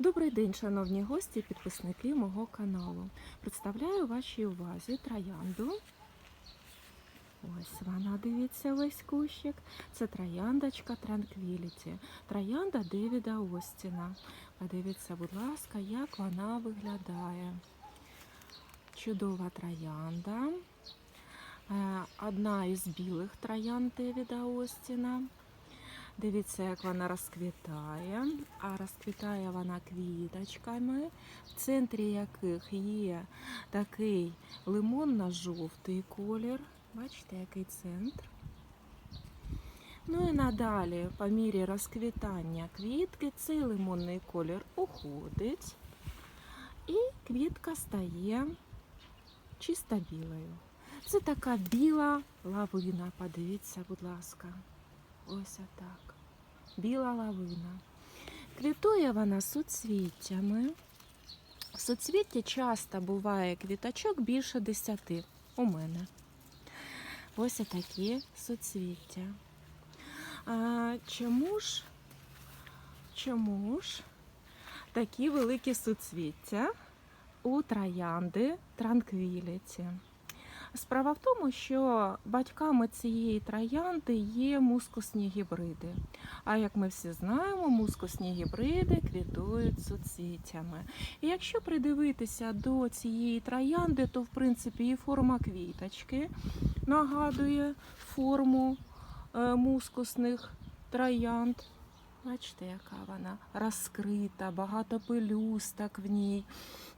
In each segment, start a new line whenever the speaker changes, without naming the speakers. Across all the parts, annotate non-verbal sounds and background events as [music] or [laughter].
Добрий день, шановні гості і підписники мого каналу. Представляю вашій увазі троянду. Ось вона, дивіться, весь кущик. Це трояндочка Tranquility. Троянда Девіда Остіна. Подивіться, будь ласка, як вона виглядає. Чудова троянда. Е, Одна із білих троянд Девіда Остіна. Дивіться, як вона розквітає. А розквітає вона квіточками, в центрі яких є такий лимонно-жовтий колір. Бачите, який центр. Ну і надалі, по мірі розквітання квітки, цей лимонний колір уходить, і квітка стає чисто білою. Це така біла лавина, подивіться, будь ласка. Ось отак. Біла лавина. Квітує вона суцвіттями. В суцвітті часто буває квіточок більше десяти у мене. Ось такі суцвіття. А, чому ж, чому ж такі великі суцвіття у троянди Транквіліті? Справа в тому, що батьками цієї троянди є мускусні гібриди. А як ми всі знаємо, мускусні гібриди квітують суцвіттями. І якщо придивитися до цієї троянди, то в принципі і форма квіточки нагадує форму е, мускусних троянд. Бачите, яка вона розкрита, багато пелюсток в ній.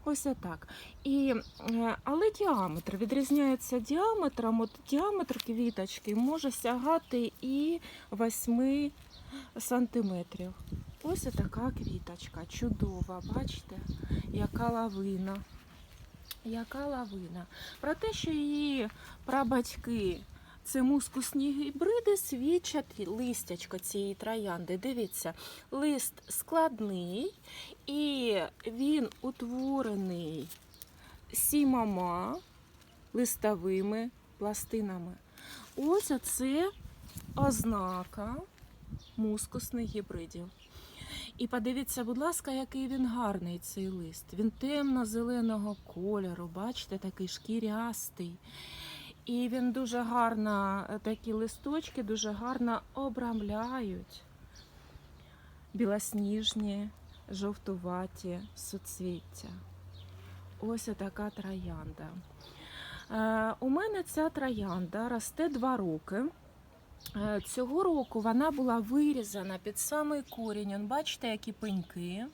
Ось отак. І, е, але діаметр відрізняється діаметром. От діаметр квіточки може сягати і 8 сантиметрів. Ось така квіточка, чудова, бачите, яка лавина. Яка лавина. Про те, що її прабатьки це мускусні гібриди, свідчать листячко цієї троянди. Дивіться, лист складний і він утворений сімома листовими пластинами. Ось оце ознака мускусних гібридів. І подивіться, будь ласка, який він гарний цей лист. Він темно-зеленого кольору, бачите, такий шкірястий. І він дуже гарно, такі листочки дуже гарно обрамляють білосніжні, жовтуваті суцвіття. Ось така троянда. Е, у мене ця троянда росте два роки. Е, Цього року вона була вирізана під самий корінь. Бачите, які пеньки.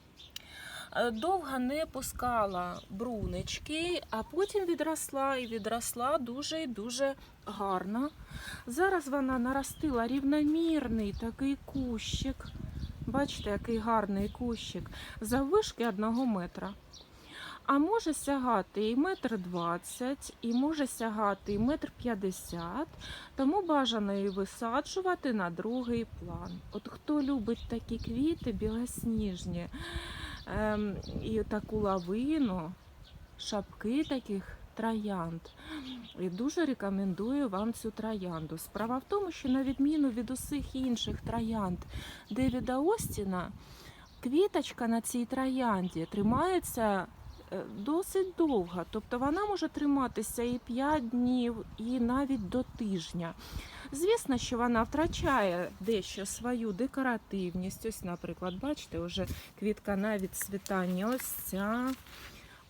Е, Довго не пускала брунечки, а потім відросла і відросла дуже і дуже гарно. Зараз вона наростила рівномірний такий кущик. Бачите, який гарний кущик, заввишки одного метра. А може сягати і метр двадцять, і може сягати і метр п'ятдесят, тому бажано її висаджувати на другий план. От хто любить такі квіти білосніжні, ем, і таку лавину, шапки таких троянд. І дуже рекомендую вам цю троянду. Справа в тому, що на відміну від усіх інших троянд Девіда Остіна, квіточка на цій троянді тримається досить довго. Тобто вона може триматися і 5 днів, і навіть до тижня. Звісно, що вона втрачає дещо свою декоративність. Ось, наприклад, бачите, вже квітка на відцвітання. Ось ця.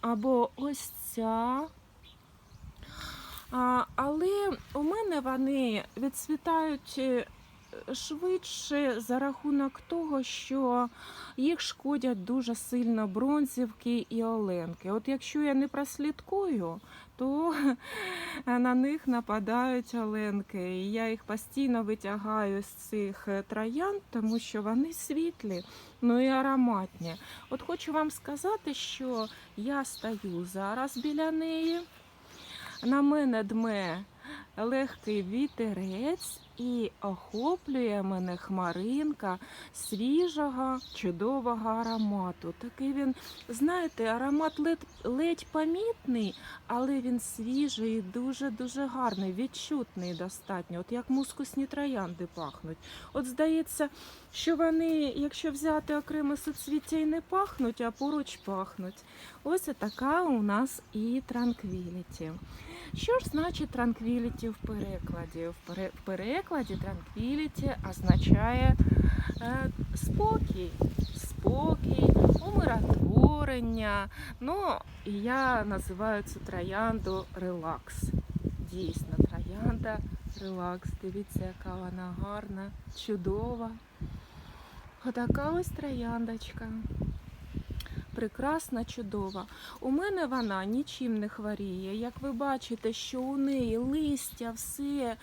Або ось ця. А, але у мене вони відцвітають е, швидше за рахунок того, що їх шкодять дуже сильно бронзівки і оленки. От якщо я не прослідкую, то [laughs] на них нападають оленки. І я їх постійно витягаю з цих е, троянд, тому що вони світлі, ну і ароматні. От хочу вам сказати, що я стою зараз біля неї. На мене дме легкий вітерець, і охоплює мене хмаринка свіжого, чудового аромату. Такий він, знаєте, аромат ледь, ледь помітний, але він свіжий і дуже-дуже гарний, відчутний достатньо. От як мускусні троянди пахнуть. От здається, що вони, якщо взяти окреме суцвіття, і не пахнуть, а поруч пахнуть. Ось така у нас і транквіліті. Що ж значить транквіліті в перекладі? В пере- в перекладі транквіліті означає е, спокій, спокій, умиротворення. Ну, і я називаю цю троянду релакс. Дійсно, троянда релакс. Дивіться, яка вона гарна, чудова. Отака ось трояндочка. Прекрасна, чудова. У мене вона нічим не хворіє. Як ви бачите, що у неї листя, все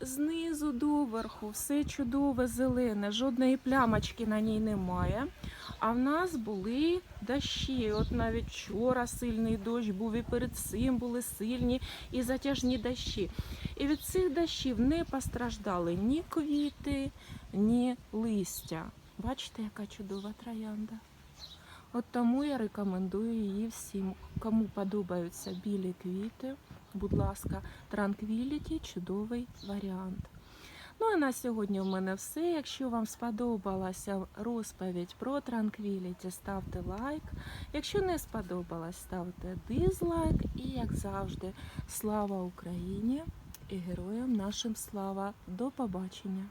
знизу до верху, все чудове, зелене, жодної плямочки на ній немає. А в нас були дощі. От навіть вчора сильний дощ був, і перед цим були сильні і затяжні дощі. І від цих дощів не постраждали ні квіти, ні листя. Бачите, яка чудова троянда. От тому я рекомендую її всім, кому подобаються білі квіти. Будь ласка, Tranquility – чудовий варіант. Ну і на сьогодні у мене все. Якщо вам сподобалася розповідь про Tranquility, ставте лайк. Якщо не сподобалась, ставте дизлайк. І, як завжди, слава Україні і героям нашим слава. До побачення!